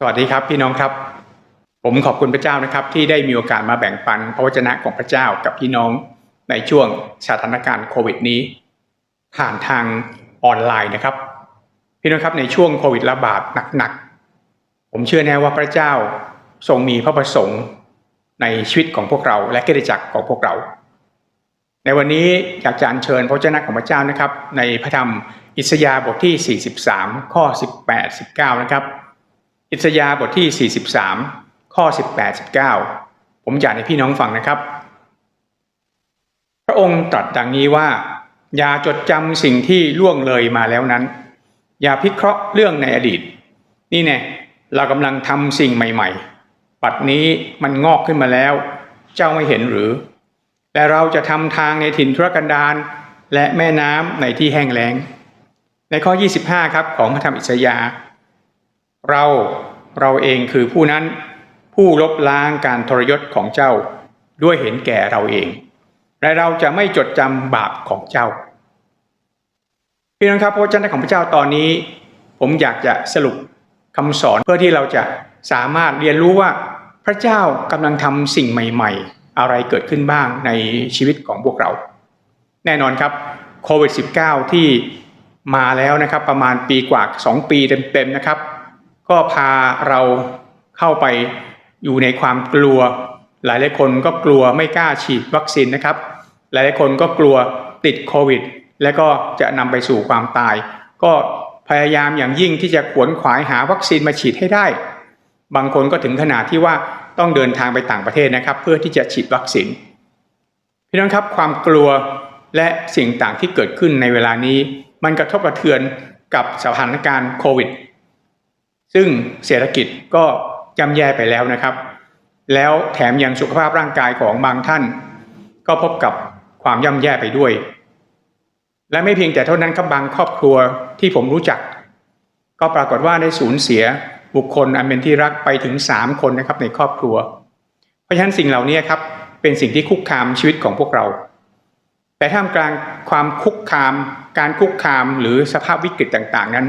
สวัสดีครับพี่น้องครับ ผมขอบคุณพระเจ้านะครับ ที่ได้มีโอกาสมาแบ่งปันพระวจนะของพระเจ้ากับพี่น้องในช่วงสถานการณ์โควิดนี้ ผ่านทางออนไลน์นะครับ พี่น้องครับในช่วงโควิดระบาดหนักๆผมเชื่อแน่ว่าพระเจ้าทรงมีพระประสงค์ในชีวิตของพวกเราและกิจจักรของพวกเรา ในวันนี้อยากจะอัญเชิญพระวจนะของพระเจ้านะครับ ในพระธรรมอิสยาห์บทที่ 43 ข้อ 18 19 นะครับ อิสยาบทที่ 43 ข้อ 18 19 ผมอยากให้พี่น้องฟังนะครับ พระองค์ตรัสดังนี้ว่า อย่าจดจำสิ่งที่ล่วงเลยมาแล้วนั้น อย่าพิเคราะห์เรื่องในอดีต นี่แน่เรากำลังทำสิ่งใหม่ๆ ปัดนี้มันงอกขึ้นมาแล้ว เจ้าไม่เห็นหรือ และเราจะทำทางในถิ่นทุรกันดารและแม่น้ำในที่แห้งแล้ง ในข้อ 25 ครับของพระธรรมอิสยาห์ เราเราเองคือผู้นั้นผู้ลบล้างการทรยศของเจ้าด้วยเห็นแก่เราเอง และเราจะไม่จดจำบาปของเจ้าพี่น้องครับพระวจนะของพระเจ้าตอนนี้ ผมอยากจะสรุปคำสอนเพื่อที่เราจะสามารถเรียนรู้ว่าพระเจ้ากำลังทำสิ่งใหม่ ๆ อะไรเกิดขึ้นบ้างในชีวิตของพวกเรา แน่นอนครับโควิด -19 ที่มาแล้วนะครับประมาณปีกว่า 2 ปีเต็มๆนะครับ ก็พาเราเข้าไปอยู่ในความกลัว หลายหลายคนก็กลัวไม่กล้าฉีดวัคซีนนะครับ หลายหลายคนก็กลัวติดโควิด และก็จะนำไปสู่ความตาย ก็พยายามอย่างยิ่งที่จะขวนขวายหาวัคซีนมาฉีดให้ได้ บางคนก็ถึงขนาดที่ว่าต้องเดินทางไปต่างประเทศนะครับ เพื่อที่จะฉีดวัคซีนพี่น้องครับความกลัวและสิ่งต่างที่เกิดขึ้นในเวลานี้ มันกระทบกระเทือนกับสถานการณ์โควิด ซึ่งเศรษฐกิจก็ย่ำแย่ไปแล้วนะครับ แล้วแถมยังสุขภาพร่างกายของบางท่าน ก็พบกับความย่ำแย่ไปด้วย และไม่เพียงแต่เท่านั้นครับบางครอบครัวที่ผมรู้จัก ก็ปรากฏว่าได้สูญเสียบุคคลอันเป็นที่รักไปถึง 3 คนนะครับในครอบครัว เพราะฉะนั้นสิ่งเหล่านี้ครับเป็นสิ่งที่คุกคามชีวิตของพวกเรา แต่ท่ามกลางความคุกคาม การคุกคามหรือสภาพวิกฤตต่าง ๆ นั้น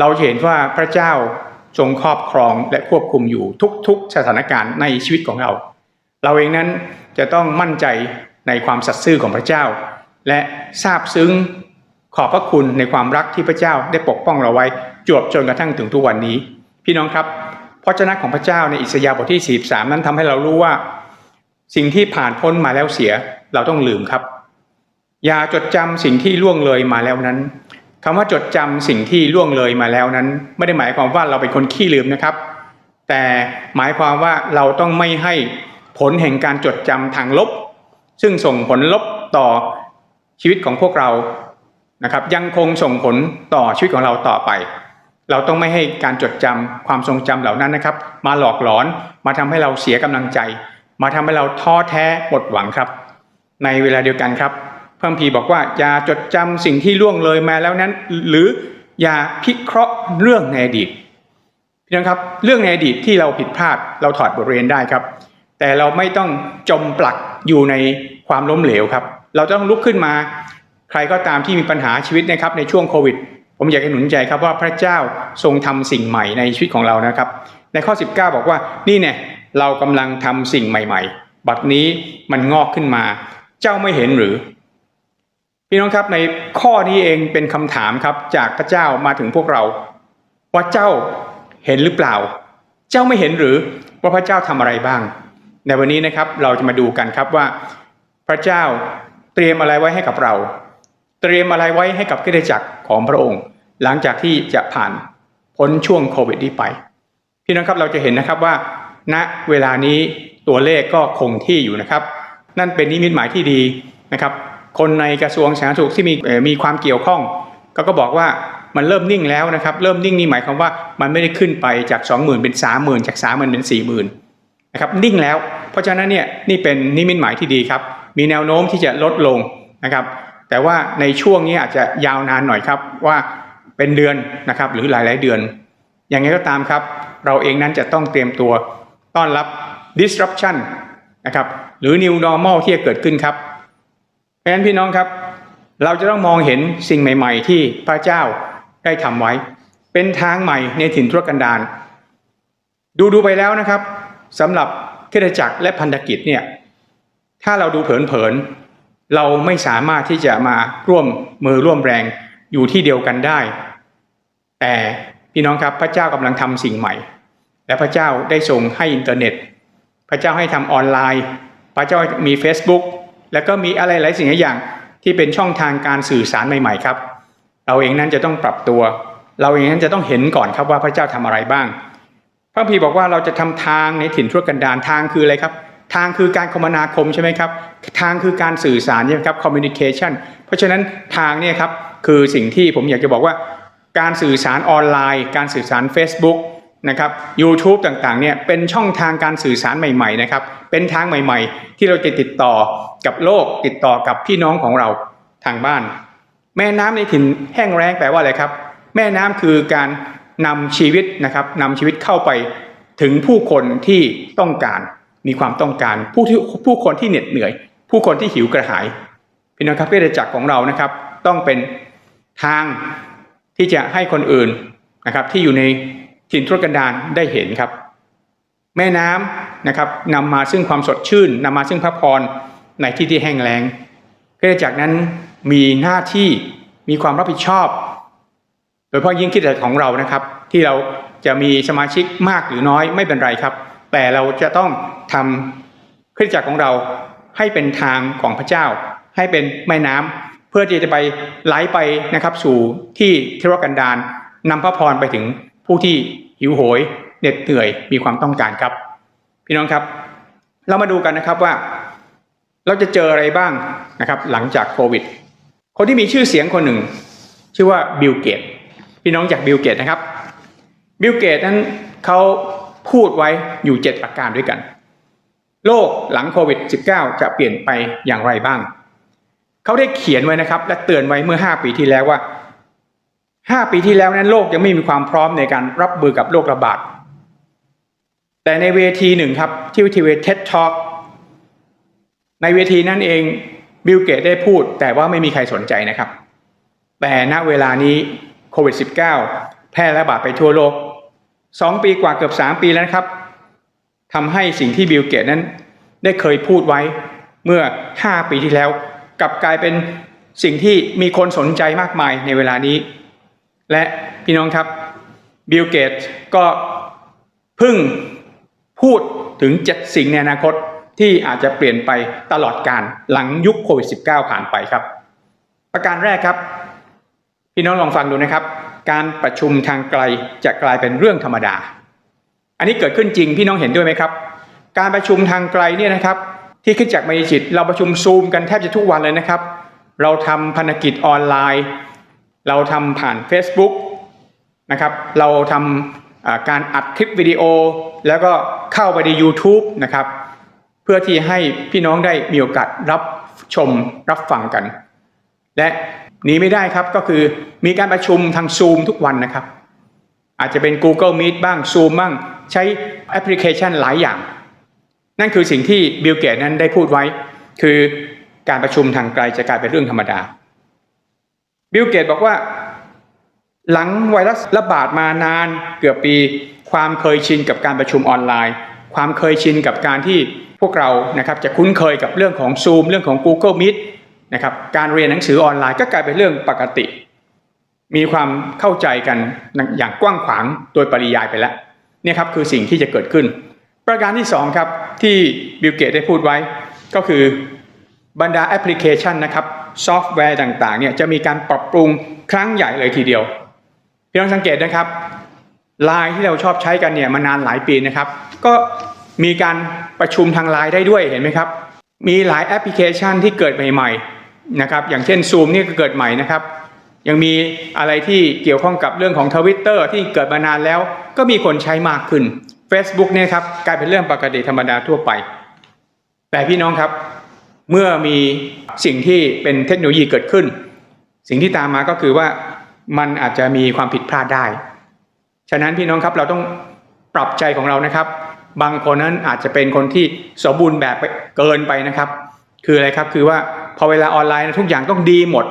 เราเห็นว่าพระเจ้าทรงครอบครองและควบคุมอยู่ทุกๆ สถานการณ์ในชีวิตของเรา เราเองนั้นจะต้องมั่นใจในความสัตย์ซื่อของพระเจ้า และซาบซึ้งขอบพระคุณในความรักที่พระเจ้าได้ปกป้องเราไว้จวบจนกระทั่งถึงทุกวันนี้ พี่น้องครับพระเจ้าของพระเจ้าในอิสยาห์บทที่ 43 นั้นทำให้เรารู้ว่า สิ่งที่ผ่านพ้นมาแล้วเสียเราต้องลืมครับ อย่าจดจำสิ่งที่ล่วงเลยมาแล้วนั้น คำว่าจดจำสิ่งที่ล่วงเลยมาแล้วนั้น ไม่ได้หมายความว่าเราเป็นคนขี้ลืมนะครับ แต่หมายความว่าเราต้องไม่ให้ผลแห่งการจดจำทางลบ ซึ่งส่งผลลบต่อชีวิตของพวกเรานะครับ ยังคงส่งผลต่อชีวิตของเราต่อไป เราต้องไม่ให้การจดจำความทรงจำเหล่านั้นนะครับ มาหลอกหลอนมาทำให้เราเสียกำลังใจ มาทำให้เราท้อแท้หมดหวังครับ ในเวลาเดียวกันครับ พระคัมภีร์บอกว่าอย่าจดจำสิ่งที่ล่วงเลยมาแล้วนั้น หรืออย่าพิเคราะห์เรื่องในอดีตพี่น้องครับเรื่องในอดีตที่เราผิดพลาดเราถอดบทเรียนได้ครับ แต่เราไม่ต้องจมปลักอยู่ในความล้มเหลวครับ เราต้องลุกขึ้นมา ใครก็ตามที่มีปัญหาชีวิตนะครับในช่วงโควิด ผมอยากให้หนุนใจครับว่าพระเจ้าทรงทำสิ่งใหม่ในชีวิตของเรานะครับ ในข้อ 19 บอกว่านี่เนี่ยเรากำลังทำสิ่งใหม่ ๆ บัดนี้มันงอกขึ้นมา เจ้าไม่เห็นหรือ พี่น้องครับในข้อนี้เองเป็นคำถามครับจากพระเจ้ามาถึงพวกเราว่าเจ้าเห็นหรือเปล่า เจ้าไม่เห็นหรือว่าพระเจ้าทำอะไรบ้าง ในวันนี้นะครับเราจะมาดูกันครับว่า พระเจ้าเตรียมอะไรไว้ให้กับเรา เตรียมอะไรไว้ให้กับกิจจักรของพระองค์ หลังจากที่จะผ่านพ้นช่วงโควิดนี้ไป พี่น้องครับเราจะเห็นนะครับว่า ณเวลานี้ตัวเลขก็คงที่อยู่นะครับ นั่นเป็นนิมิตหมายที่ดีนะครับ คนในกระทรวงสาธารณสุขที่มีมีความเกี่ยวข้องก็ก็บอกว่ามันเริ่มนิ่งแล้วนะครับ เริ่มนิ่งนี่หมายความว่ามันไม่ได้ขึ้นไปจาก 20,000 เป็น 30,000 จาก 30,000 เป็น 40,000นะครับนิ่งแล้ว เพราะฉะนั้นเนี่ยนี่เป็นนิมิตหมายที่ดีครับ มีแนวโน้มที่จะลดลงนะครับ แต่ว่าในช่วงนี้อาจจะยาวนานหน่อยครับว่าเป็นเดือนนะครับหรือหลาย ๆ เดือนอย่างไรก็ตามครับ เราเองนั้นจะต้องเตรียมตัวต้อนรับ disruption นะครับหรือ new normal ที่จะเกิดขึ้นครับ เพราะฉะนั้นพี่น้องครับ เราจะต้องมองเห็นสิ่งใหม่ ๆ ที่พระเจ้าได้ทำไว้ เป็นทางใหม่ในถิ่นทุรกันดารดูดูไปแล้วนะครับสำหรับเคริสตจักรและพันธกิจเนี่ยถ้าเราดูเผินๆเราไม่สามารถที่จะมาร่วมมือร่วมแรงอยู่ที่เดียวกันได้ แต่พี่น้องครับพระเจ้ากำลังทำสิ่งใหม่ และพระเจ้าได้ทรงให้อินเทอร์เน็ต พระเจ้าให้ทำออนไลน์ พระเจ้ามี Facebook แล้วก็มีอะไรหลายสิ่งหลายอย่างที่เป็นช่องทางการสื่อสารใหม่ ๆ ครับ เราเองนั้นจะต้องปรับตัว เราเองนั้นจะต้องเห็นก่อนครับว่าพระเจ้าทำอะไรบ้าง พระพีบอกว่าเราจะทำทางในถิ่นทุรกันดารทางคืออะไรครับ ทางคือการคมนาคมใช่ไหมครับ ทางคือการสื่อสารใช่ไหมครับ communication เพราะฉะนั้นทางเนี่ยครับคือสิ่งที่ผมอยากจะบอกว่า การสื่อสารออนไลน์ การสื่อสาร Facebook นะครับ YouTube ต่างๆเนี่ยเป็นช่องทางการสื่อสารใหม่ๆนะครับเป็นทางใหม่ๆ ที่เราจะติดต่อกับโลกติดต่อกับพี่น้องของเราทางบ้าน แม่น้ำในถิ่นแห้งแล้งแปลว่าอะไรครับ แม่น้ำคือการนำชีวิตนะครับนำชีวิตเข้าไปถึงผู้คนที่ต้องการมีความต้องการ ผู้ที่ผู้คนที่เหน็ดเหนื่อย ผู้คนที่หิวกระหายพี่น้องครับเพื่อจักรของเรานะครับ ต้องเป็นทางที่จะให้คนอื่นนะครับที่อยู่ใน ถิ่นทุรกันดารได้เห็นครับ แม่น้ำนะครับนำมาซึ่งความสดชื่นนำมาซึ่งพระพรในที่ที่แห้งแล้งเพื่อจากนั้นมีหน้าที่มีความรับผิดชอบ โดยเฉพาะยิ่งคิดแต่ของเรานะครับ ที่เราจะมีสมาชิกมากหรือน้อยไม่เป็นไรครับ แต่เราจะต้องทำคริสตจักรของเราให้เป็นทางของพระเจ้า ให้เป็นแม่น้ำเพื่อที่จะไปไหลไปนะครับสู่ที่เทวกันดารนำพระพรไปถึงผู้ที่ หิวโหยเหน็ดเหนื่อยมีความต้องการครับ พี่น้องครับ เรามาดูกันนะครับว่า เราจะเจออะไรบ้างนะครับ หลังจากโควิด คนที่มีชื่อเสียงคนหนึ่ง ชื่อว่าบิลเกตพี่น้องจากบิลเกตนะครับบิลเกตนั้นเขาพูดไว้อยู่ 7 ประการด้วยกัน โลกหลังโควิด -19 จะเปลี่ยนไปอย่างไรบ้าง เขาได้เขียนไว้นะครับ และเตือนไว้เมื่อ 5 ปีที่แล้วว่า 5 ปีที่แล้วนั้นโลกยังไม่มีความพร้อมในการรับมือกับโรคระบาด แต่ในเวทีหนึ่งครับ ที่วิทีเวท TED Talk ในเวทีนั้นเองบิลเกตได้พูด แต่ว่าไม่มีใครสนใจนะครับ แต่ณเวลานี้โควิด -19 แพร่ระบาดไปทั่วโลก 2 ปีกว่าเกือบ 3 ปีแล้วครับทำให้สิ่งที่บิลเกตนั้นได้เคยพูดไว้เมื่อ 5 ปีที่แล้ว กลับกลายเป็นสิ่งที่มีคนสนใจมากมายในเวลานี้ และพี่น้องครับบิลเกตก็เพึ่งพูดถึง7สิ่งในอนาคตที่อาจจะเปลี่ยนไปตลอดการหลังยุคโควิด -19 ผ่านไปครับ ประการแรกครับ พี่น้องลองฟังดูนะครับ การประชุมทางไกลจะกลายเป็นเรื่องธรรมดา อันนี้เกิดขึ้นจริงพี่น้องเห็นด้วยไหมครับ การประชุมทางไกลเนี่ยนะครับ ที่ขึ้นจากมจิตเราประชุมซูมกันแทบจะทุกวันเลยนะครับ เราทำพันธกิจออนไลน์ เราทำผ่าน Facebook นะครับเราทำการอัดคลิปวิดีโอ แล้วก็เข้าไปใน YouTube นะครับ เพื่อที่ให้พี่น้องได้มีโอกาสรับชมรับฟังกัน และหนีไม่ได้ครับก็คือมีการประชุมทางซูมทุกวันนะครับ อาจจะเป็น Google Meet บ้าง Zoom บ้าง ใช้แอปพลิเคชันหลายอย่าง นั่นคือสิ่งที่บิลเกตนั้นได้พูดไว้ คือการประชุมทางไกลจะกลายเป็นเรื่องธรรมดา บิลเกตบอกว่า หลังไวรัสระบาดมานานเกือบปี ความเคยชินกับการประชุมออนไลน์ ความเคยชินกับการที่พวกเรานะครับจะคุ้นเคยกับเรื่องของ Zoom เรื่องของ Google Meet นะครับการเรียนหนังสือออนไลน์ก็กลายเป็นเรื่องปกติ มีความเข้าใจกันอย่างกว้างขวางโดยปริยายไปแล้วนี่ครับคือสิ่งที่จะเกิดขึ้น ประการที่2ครับที่บิลเกตได้พูดไว้ก็คือบรรดาแอปพลิเคชันนะครับ ซอฟต์แวร์ต่างๆเนี่ยจะมีการปรับปรุงครั้งใหญ่เลยทีเดียวพี่น้องสังเกตนะครับไลน์ที่เราชอบใช้กันเนี่ยมานานหลายปีนะครับ ก็มีการประชุมทางไลน์ได้ด้วยเห็นไหมครับ มีหลายแอปพลิเคชันที่เกิดใหม่ๆนะครับอย่างเช่น Zoom นี่ก็เกิดใหม่นะครับ ยังมีอะไรที่เกี่ยวข้องกับเรื่องของทวิตเตอร์ที่เกิดมานานแล้ว ก็มีคนใช้มากขึ้น Facebook เนี่ยครับกลายเป็นเรื่องปกติธรรมดาทั่วไป แต่พี่น้องครับ เมื่อมีสิ่งที่เป็นเทคโนโลยีเกิดขึ้น สิ่งที่ตามมาก็คือว่ามันอาจจะมีความผิดพลาดได้ ฉะนั้นพี่น้องครับเราต้องปรับใจของเรานะครับ บางคนนั้นอาจจะเป็นคนที่สมบูรณ์แบบเกินไปนะครับ คืออะไรครับคือว่าพอเวลาออนไลน์ทุกอย่างต้องดีหมด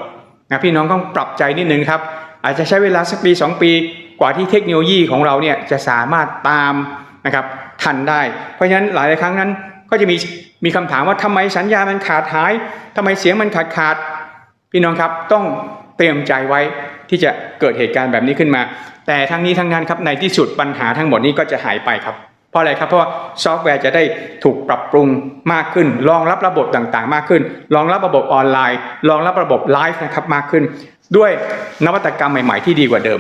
นะพี่น้องต้องปรับใจนิดนึงครับ อาจจะใช้เวลาสักปี 2 ปีกว่าที่เทคโนโลยีของเราเนี่ยจะสามารถตามนะครับทันได้ เพราะฉะนั้นหลายครั้งนั้น ก็จะมีมีคำถามว่าทำไมสัญญามันขาดหายทำไมเสียงมันขาดขาด พี่น้องครับต้องเตรียมใจไว้ที่จะเกิดเหตุการณ์แบบนี้ขึ้นมา แต่ทั้งนี้ทั้งนั้นครับในที่สุดปัญหาทั้งหมดนี้ก็จะหายไปครับ เพราะอะไรครับเพราะว่าซอฟต์แวร์จะได้ถูกปรับปรุงมากขึ้น รองรับระบบต่างๆ มากขึ้น รองรับระบบออนไลน์ รองรับระบบไลฟ์นะครับมากขึ้น ด้วยนวัตกรรมใหม่ ๆ ที่ดีกว่าเดิม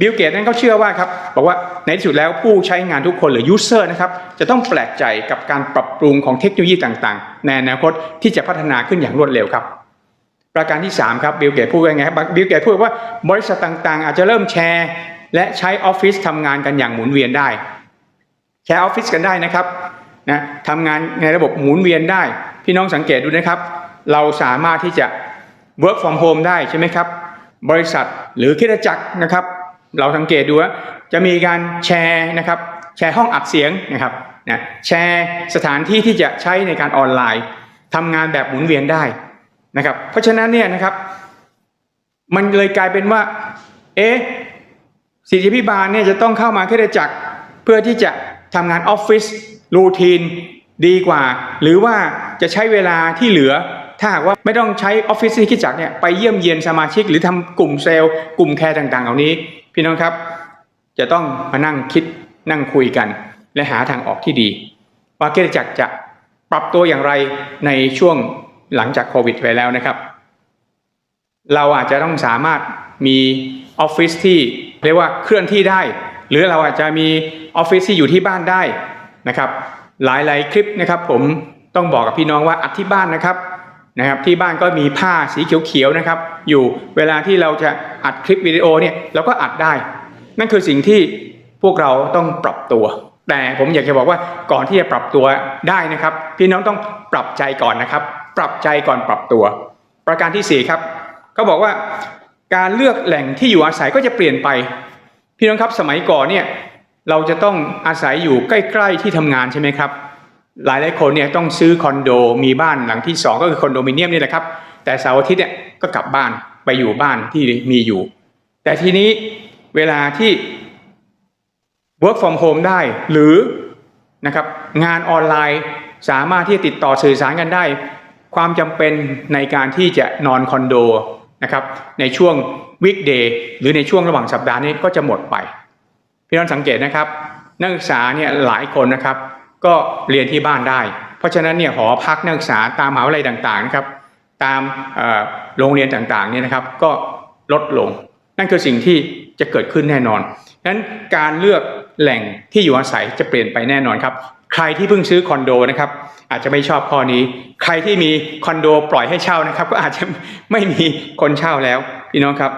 บิลเกตนั้นเขาเชื่อว่าครับบอกว่าในที่สุดแล้วผู้ใช้งานทุกคนหรือยูเซอร์นะครับจะต้องแปลกใจกับการปรับปรุงของเทคโนโลยีต่างๆ ในอนาคตที่จะพัฒนาขึ้นอย่างรวดเร็วครับ ประการที่ 3 ครับบิลเกตพูดว่าไงครับบิลเกตพูดว่าบริษัทต่างๆ อาจจะเริ่มแชร์ และใช้ออฟฟิศทำงานกันอย่างหมุนเวียนได้ แชร์ออฟฟิศกันได้นะครับนะทำงานในระบบหมุนเวียนได้ พี่น้องสังเกตดูนะครับ เราสามารถที่จะ work from home ได้ใช่ไหมครับบริษัทหรือคิดจักรนะครับ เราสังเกตดูว่าจะมีการแชร์นะครับ แชร์ห้องอัดเสียงนะครับนะแชร์สถานที่ที่จะใช้ในการออนไลน์ทำงานแบบหมุนเวียนได้นะครับ เพราะฉะนั้นเนี่ยนะครับ มันเลยกลายเป็นว่า เอ๊ะสิทธิพิบาลเนี่ยจะต้องเข้ามาคิดจักรเพื่อที่จะทำงานออฟฟิศรูทีนดีกว่า หรือว่าจะใช้เวลาที่เหลือ ถ้าหากว่าไม่ต้องใช้ออฟฟิศที่คิดจักรเนี่ยไปเยี่ยมเยียนสมาชิก หรือทำกลุ่มเซลล์กลุ่มแคร์ต่างๆ เหล่านี้ พี่น้องครับ จะต้องมานั่งคิดนั่งคุยกัน และหาทางออกที่ดีว่าคิดจักจะปรับตัวอย่างไรในช่วงหลังจากโควิดไปแล้วนะครับ เราอาจจะต้องสามารถมีออฟฟิศที่เรียกว่าเคลื่อนที่ได้ หรือเราอาจจะมีออฟฟิศที่อยู่ที่บ้านได้นะครับ หลายๆคลิปนะครับ ผมต้องบอกกับพี่น้องว่าอัดที่บ้านนะครับ นะครับที่บ้านก็มีผ้าสีเขียวๆนะครับ อยู่เวลาที่เราจะอัดคลิปวิดีโอเนี่ยเราก็อัดได้ นั่นคือสิ่งที่พวกเราต้องปรับตัว แต่ผมอยากจะบอกว่าก่อนที่จะปรับตัวได้นะครับ พี่น้องต้องปรับใจก่อนนะครับ ปรับใจก่อนปรับตัว ประการที่สี่ครับก็บอกว่าการเลือกแหล่งที่อยู่อาศัยก็จะเปลี่ยนไป พี่น้องครับสมัยก่อนเนี่ยเราจะต้องอาศัยอยู่ใกล้ ๆที่ทำงานใช่ไหมครับ หลายหลายคนเนี่ยต้องซื้อคอนโดมีบ้านหลังที่สองก็คือคอนโดมิเนียมนี่แหละครับ แต่เสาร์อาทิตย์เนี่ยก็กลับบ้านไปอยู่บ้านที่มีอยู่ แต่ทีนี้เวลาที่ work from home ได้หรือนะครับงานออนไลน์สามารถที่จะติดต่อสื่อสารกันได้ ความจำเป็นในการที่จะนอนคอนโดนะครับในช่วงวิกเดย์หรือในช่วงระหว่างสัปดาห์นี้ก็จะหมดไป พี่น้องสังเกตนะครับ นักศึกษาเนี่ยหลายคนนะครับ ก็เรียนที่บ้านได้ เพราะฉะนั้นเนี่ยหอพักนักศึกษาตามมหาวิทยาลัยต่างๆนะครับตามโรงเรียนต่างๆเนี่ยนะครับก็ลดลง นั่นคือสิ่งที่จะเกิดขึ้นแน่นอนนั้นการเลือกแหล่งที่อยู่อาศัยจะเปลี่ยนไปแน่นอนครับ ใครที่เพิ่งซื้อคอนโดนะครับอาจจะไม่ชอบข้อนี้ ใครที่มีคอนโดปล่อยให้เช่านะครับ ก็อาจจะไม่มีคนเช่าแล้วพี่น้องครับ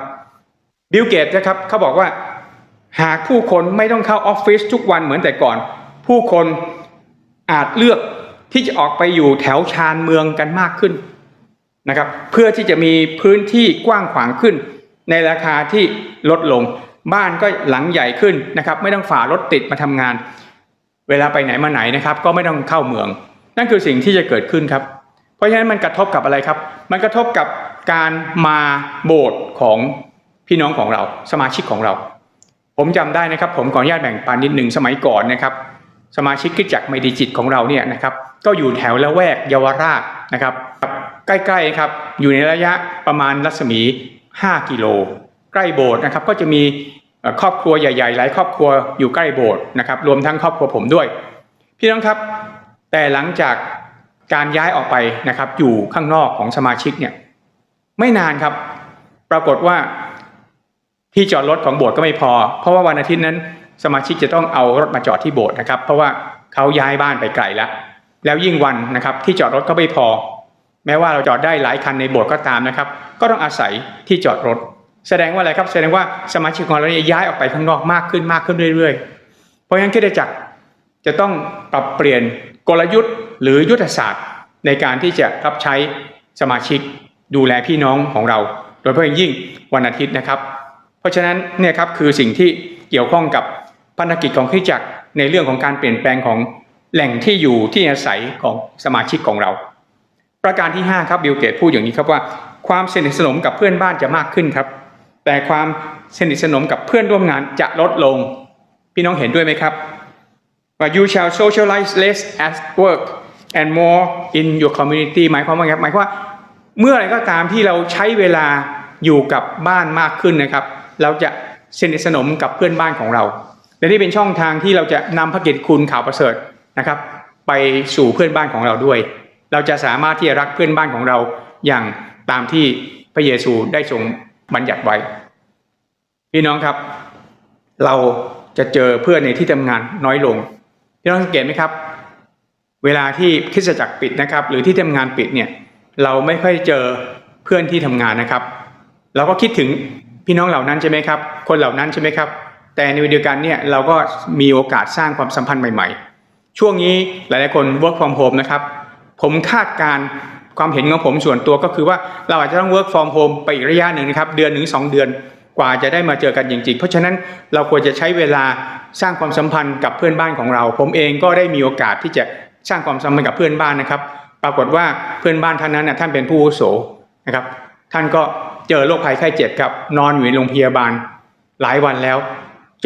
บิลเกตนะครับเขาบอกว่า หากผู้คนไม่ต้องเข้าออฟฟิศทุกวันเหมือนแต่ก่อน ผู้คน อาจเลือกที่จะออกไปอยู่แถวชานเมืองกันมากขึ้นนะครับเพื่อที่จะมีพื้นที่กว้างขวางขึ้น ในราคาที่ลดลง บ้านก็หลังใหญ่ขึ้นนะครับ ไม่ต้องฝ่ารถติดมาทำงาน เวลาไปไหนมาไหนนะครับ ก็ไม่ต้องเข้าเมือง นั่นคือสิ่งที่จะเกิดขึ้นครับ เพราะฉะนั้นมันกระทบกับอะไรครับ มันกระทบกับการมาโบสถ์ของพี่น้องของเรา สมาชิกของเรา ผมจำได้นะครับ ผมขออนุญาตแบ่งปันนิดหนึ่งสมัยก่อนนะครับ สมาชิกคริสตจักรไมดีจิตของเราเนี่ยนะครับก็อยู่แถวละแวกเยาวราชนะครับใกล้ๆครับอยู่ในระยะประมาณรัศมี 5 กิโล ใกล้โบสถ์นะครับก็จะมีครอบครัวใหญ่ๆ หลายครอบครัวอยู่ใกล้โบสถ์นะครับรวมทั้งครอบครัวผมด้วย พี่น้องครับแต่หลังจากการย้ายออกไปนะครับอยู่ข้างนอกของสมาชิกเนี่ยไม่นานครับ ปรากฏว่าที่จอดรถของโบสถ์ก็ไม่พอ เพราะว่าวันอาทิตย์นั้น สมาชิกจะต้องเอารถมาจอดที่โบสถ์นะครับ เพราะว่าเขาย้ายบ้านไปไกลแล้ว แล้วยิ่งวันนะครับที่จอดรถก็ไม่พอ แม้ว่าเราจอดได้หลายคันในโบสถ์ก็ตามนะครับ ก็ต้องอาศัยที่จอดรถ แสดงว่าอะไรครับ แสดงว่าสมาชิกของเราเนี่ยย้ายออกไปข้างนอกมากขึ้นมากขึ้นเรื่อยๆ เพราะฉะนั้นคริสตจักรจะต้องปรับเปลี่ยนกลยุทธ์ หรือยุทธศาสตร์ ในการที่จะรับใช้สมาชิกดูแลพี่น้องของเรา โดยเฉพาะอย่างยิ่งวันอาทิตย์นะครับ เพราะฉะนั้นเนี่ยครับคือสิ่งที่เกี่ยวข้องกับ พันธกิจของคริสตจักรในเรื่องของการเปลี่ยนแปลงของแหล่งที่อยู่ที่อาศัยของสมาชิกของเรา ประการที่ 5 ครับบิลเกตพูดอย่างนี้ครับว่า ความสนิทสนมกับเพื่อนบ้านจะมากขึ้นครับ แต่ความสนิทสนมกับเพื่อนร่วมงานจะลดลง พี่น้องเห็นด้วยไหมครับว่า you shall socialize less at work and more in your community หมายความว่าไงครับหมายความว่า เมื่อไรก็ตามที่เราใช้เวลาอยู่กับบ้านมากขึ้นนะครับ เราจะสนิทสนมกับเพื่อนบ้านของเรา และนี่เป็นช่องทางที่เราจะนำพระเกียรติคุณข่าวประเสริฐนะครับ ไปสู่เพื่อนบ้านของเราด้วย เราจะสามารถที่จะรักเพื่อนบ้านของเราอย่างตามที่พระเยซูได้ทรงบัญญัติไว้ พี่น้องครับ เราจะเจอเพื่อนในที่ทำงานน้อยลงพี่น้องสังเกตไหมครับ เวลาที่คริสตจักรปิดนะครับ หรือที่ทำงานปิดเนี่ยเราไม่ค่อยเจอเพื่อนที่ทำงานนะครับ เราก็คิดถึงพี่น้องเหล่านั้นใช่ไหมครับ คนเหล่านั้นใช่ไหมครับ แต่ในเดียวกันเนี่ยเราก็มีโอกาสสร้างความสัมพันธ์ใหม่ ๆ ช่วงนี้หลายๆคน work from home นะครับ ผมคาดการณ์ความเห็นของผมส่วนตัวก็คือว่าเราอาจจะต้อง work from home ไปอีกระยะหนึ่งนะครับ เดือนหนึ่งสองเดือนกว่าจะได้มาเจอกันจริงๆ เพราะฉะนั้นเราควรจะใช้เวลาสร้างความสัมพันธ์กับเพื่อนบ้านของเรา ผมเองก็ได้มีโอกาสที่จะสร้างความสัมพันธ์กับเพื่อนบ้านนะครับ ปรากฏว่าเพื่อนบ้านท่านนั้นนะท่านเป็นผู้อุโสนะครับ ท่านก็เจอโรคภัยไข้เจ็บครับนอนอยู่ในโรงพยาบาลหลายวันแล้ว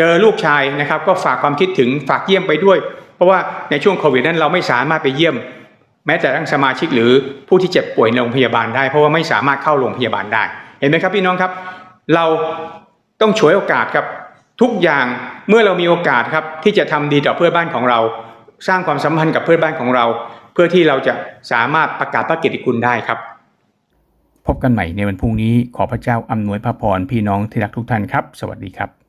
เจอลูกชายนะครับก็ฝากความคิดถึงฝากเยี่ยมไปด้วย เพราะว่าในช่วงโควิดนั้นเราไม่สามารถไปเยี่ยม แม้แต่ทั้งสมาชิกหรือผู้ที่เจ็บป่วยในโรงพยาบาลได้ เพราะว่าไม่สามารถเข้าโรงพยาบาลได้ เห็นไหมครับพี่น้องครับ เราต้องฉวยโอกาสครับทุกอย่างเมื่อเรามีโอกาสครับที่จะทำดีต่อเพื่อนบ้านของเรา สร้างความสัมพันธ์กับเพื่อนบ้านของเรา เพื่อที่เราจะสามารถประกาศพระเกียรติคุณได้ครับ พบกันใหม่ในวันพรุ่งนี้ขอพระเจ้าอำนวยพระพรพี่น้องที่รักทุกท่านครับ สวัสดีครับ